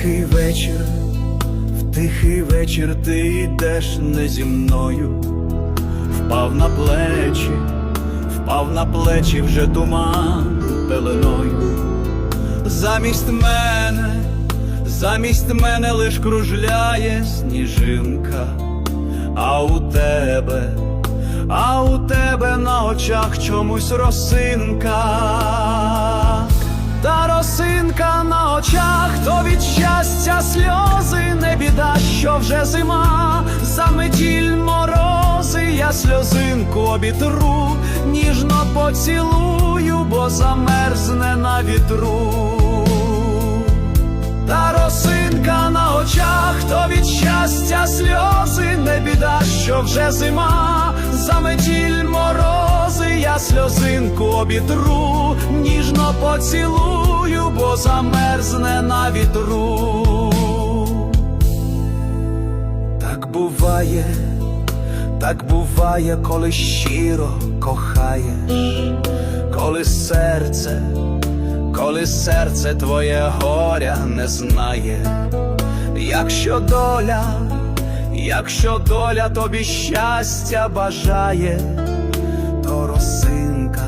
тихий вечір, в тихий вечір ти йдеш не зі мною, впав на плечі, впав на плечі вже туман пеленою. Замість мене, замість мене лиш кружляє сніжинка, а у тебе, а у тебе на очах чомусь росинка. Та росинка на очах, то від щастя сльози не біда, що вже зима, заметіль морози, я сльозинку обітру, ніжно поцілую, бо замерзне на вітру. Та росинка на очах, то від щастя сльози не біда, що вже зима, заметіль морози, я сльозинку обітру, ніжно поцілую, бо замерзне на вітру. Так буває, так буває, коли щиро кохаєш, коли серце коли серце твоє горя не знає, якщо доля, якщо доля тобі щастя бажає, то росинка,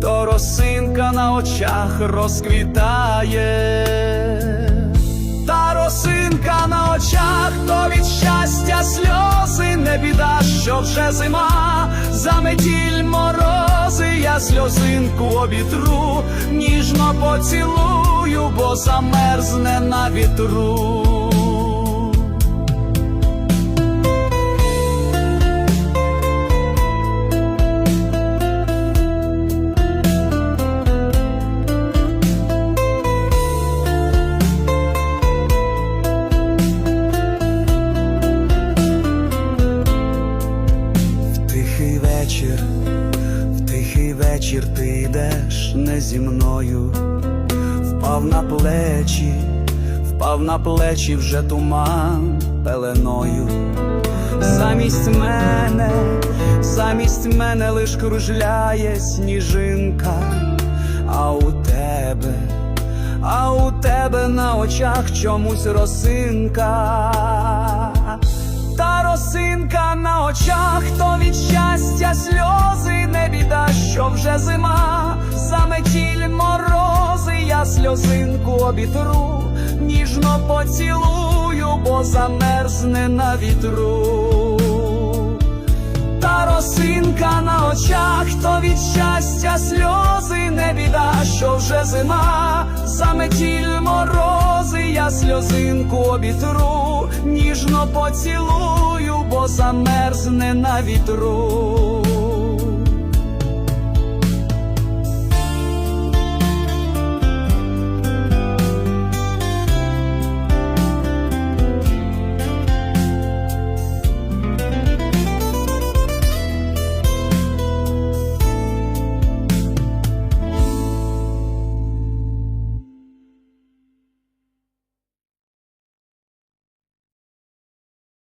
то росинка на очах розквітає, та росинка на очах, то від щастя сльози не біда, що вже зима, заметіль морози, я сльозинку обітру, ніжно поцілую, бо замерзне на вітру. Вечір, в тихий вечір ти йдеш не зі мною, впав на плечі, впав на плечі вже туман пеленою. Замість мене, замість мене лиш кружляє сніжинка, а у тебе, а у тебе на очах чомусь росинка. То від щастя сльози не біда, що вже зима, заметіль морози, я сльозинку обітру, ніжно поцілую, бо замерзне на вітру. Та росинка на очах, то від щастя сльози не біда, що вже зима, заметіль морози, я сльозинку обітру, ніжно поцілую, бо замерзне на вітру.